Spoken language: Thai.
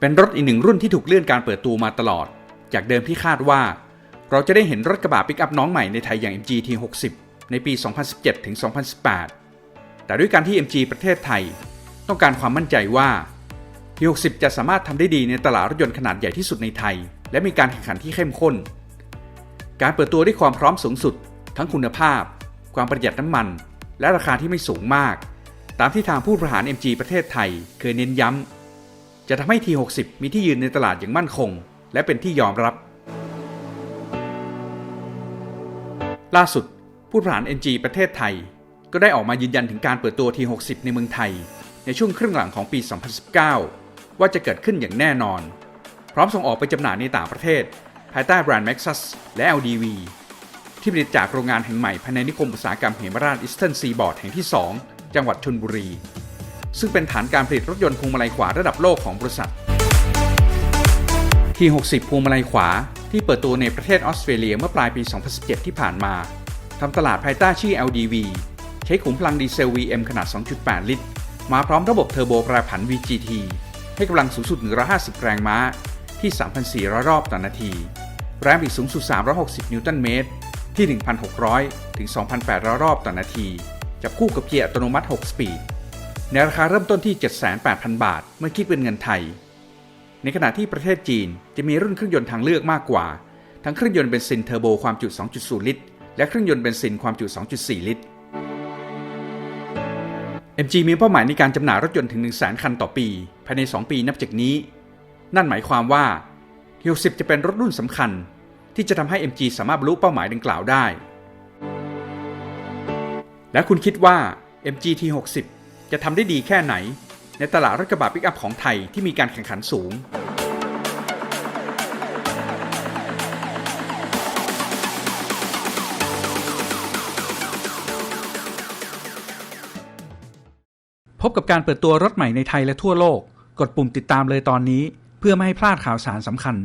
เป็นรถอีกหนึ่งรุ่นที่ถูกเลื่อนการเปิดตัวมาตลอด จากเดิมที่คาดว่า เราจะได้เห็นรถกระบะปิกอัพน้องใหม่ในไทยอย่าง MG T60 ในปี 2017 ถึง 2018 แต่ด้วยการที่ MG ประเทศไทย ต้องการความมั่นใจว่า T60 จะสามารถทำได้ดีในตลาดรถยนต์ขนาดใหญ่ที่สุดในไทย และมีการแข่งขันที่เข้มข้น การเปิดตัวด้วยความพร้อมสูงสุด ทั้งคุณภาพ ความประหยัดน้ำมัน และราคาที่ไม่สูงมาก ตามที่ทางผู้บริหาร MG ประเทศไทย เคยเน้นย้ำ จะทำให้ T60 มีที่ยืนในตลาดอย่างมั่นคง และเป็นที่ยอมรับ ล่าสุด ผู้บริหาร MG ประเทศไทย ก็ได้ออกมายืนยันถึงการเปิดตัว T60 ในเมืองไทย ในช่วงครึ่งหลังของปี 2019 ว่าจะเกิดขึ้นอย่างแน่นอน พร้อมส่งออกไปจำหน่ายในต่างประเทศ ภายใต้แบรนด์ Maxus และ LDV ที่ผลิตจากโรงงานแห่งใหม่ภายในนิคมอุตสาหกรรมเหมราชอิสเทิร์นซีบอร์ดแห่งที่ 2 จังหวัดชลบุรี ซึ่งเป็นฐานการผลิตรถยนต์พวงมาลัยขวาระดับโลกของบริษัท T60 พวงมาลัยขวาที่เปิดตัวในประเทศออสเตรเลียเมื่อปลายปี 2017 ที่ผ่านมาทำตลาดภายใต้ชื่อ LDV ใช้ขุมพลังดีเซล VM ขนาด 2.8 ลิตร มาพร้อมระบบเทอร์โบแปรผัน VGT ให้กำลังสูงสุด 150 แรงม้าที่ 3,400 รอบต่อนาที แรงบิดสูงสุด 360 นิวตันเมตร ที่ 1,600 ถึง 2,800 รอบต่อนาที จับคู่กับเกียร์อัตโนมัติ 6 สปีด ในราคาเริ่มต้นที่ 78,000 บาท เมื่อคิดเป็นเงินไทย ในขณะที่ประเทศจีนจะมีรุ่นเครื่องยนต์ทางเลือกมากกว่า ทั้งเครื่องยนต์เบนซินเทอร์โบความจุ 2.0 ลิตร และเครื่องยนต์เบนซินความจุ 2.4 ลิตร MG มีเป้าหมายในการจำหน่ายรถยนต์ถึง 100,000 คันต่อปี ภายใน 2 ปีนับจากนี้ นั่นหมายความว่า T60 จะเป็นรถรุ่นสำคัญ ที่จะทำให้ MG สามารถบรรลุเป้าหมายดังกล่าวได้ และคุณคิดว่า MG T60 จะทำได้ดีแค่ไหน ในตลาดรถกระบะปิกอัพของไทยที่มีการแข่งขันสูง พบกับการเปิดตัวรถใหม่ในไทยและทั่วโลก กดปุ่มติดตามเลยตอนนี้ เพื่อไม่ให้พลาดข่าวสารสำคัญ